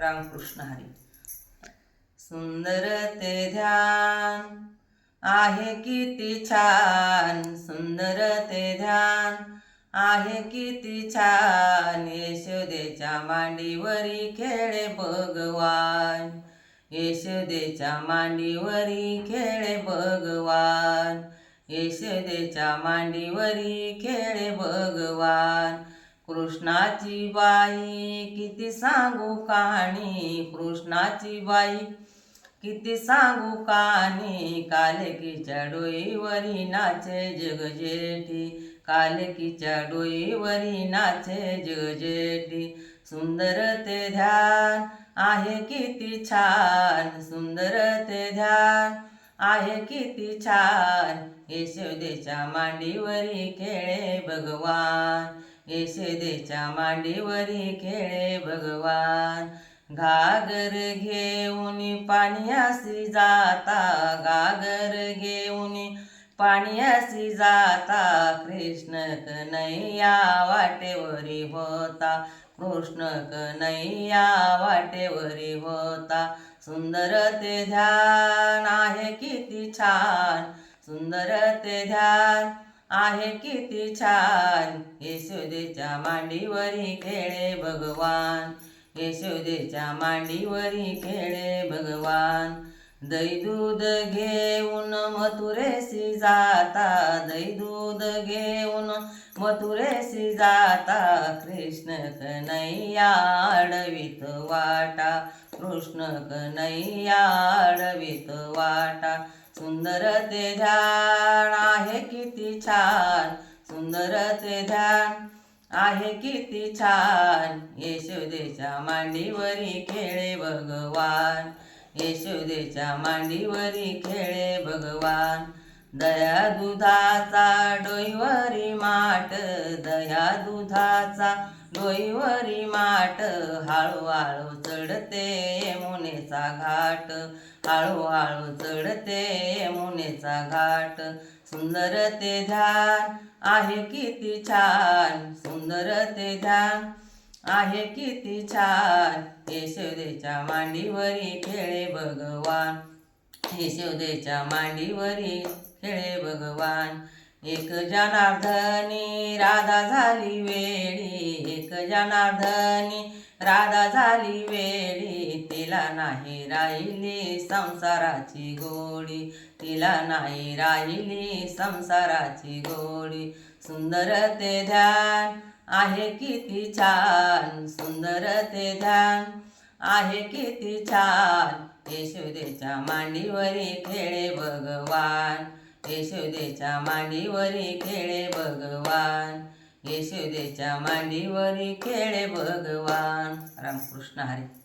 रामकृष्ण हरी. सुंदर ते ध्यान आहे किती छान. सुंदर ते ध्यान आहे किती छान. यशोदेच्या मांडीवरी खेळे भगवान. यशोदेच्या मांडीवरी खेळे भगवान. यशोदेच्या मांडीवरी खेळे भगवान. कृष्णाची बाई किती सांगू कहाणी? कृष्णाची बाई किती सांगू कहाणी? कालकीच्या डोईवरी नाचे जगजेठी. कालकीच्या डोईवरी नाचे जगजेठी. सुंदर ते ध्यान आहे किती छान. सुंदर ते ध्यान आहे किती छान. यशोदेच्या मांडीवरी खेळे भगवान. यशोदेच्या मांडीवरी खेळे भगवान. घागर घेऊन पाण्यासी जाता घागर घेऊन पाण्यासी जाता. कृष्ण कन्हैया वाटेवरी होता कृष्ण कन्हैया वाटेवरी होता. सुंदर ते ध्यान आहे किती छान सुंदर ते ध्यान. आहे किती छान. येशुदेच्या मांडीवरी खेळे भगवान. येशुदेच्या मांडीवरी खेळे भगवान. दही दूध घेऊन मथुरेशी जाता. दही दूध घेऊन मथुरेशी जाता. कृष्ण कन्हैया आडवीत वाटा. कृष्ण कन्हैया आडवीत वाटा. सुंदर ते ध्यान आहे किती छान. सुंदर ते ध्यान आहे किती छान. यशोदेच्या मांडीवरी खेळे भगवान. यशोदेच्या मांडीवरी खेळे भगवान. दया दुधाचा डोईवरी माट दया दुधाचा डोईवरी माट हळूहळू चढते मुनेचा घाट हळूहळू चढते मुनेचा घाट. सुंदर ते ध्यान आहे किती छान सुंदर ते ध्यान आहे किती छान. यशोदेच्या मांडीवरी खेळे भगवान यशोदेच्या मांडीवरी खेळे भगवान. एक जनार्दनी राधा झाली वेळी. एक जनार्दनी राधा झाली वेळी. तिला नाही राहिली संसाराची गोडी. तिला नाही राहिली संसाराची गोडी. सुंदर ते ध्यान आहे किती छान. सुंदर ते ध्यान आहे किती छान. यशोदेच्या मांडीवरी खेळे भगवान. यशोदेच्या मांडीवरी खेळे भगवान. यशोदेच्या मांडीवरी खेळे भगवान. रामकृष्ण हरी.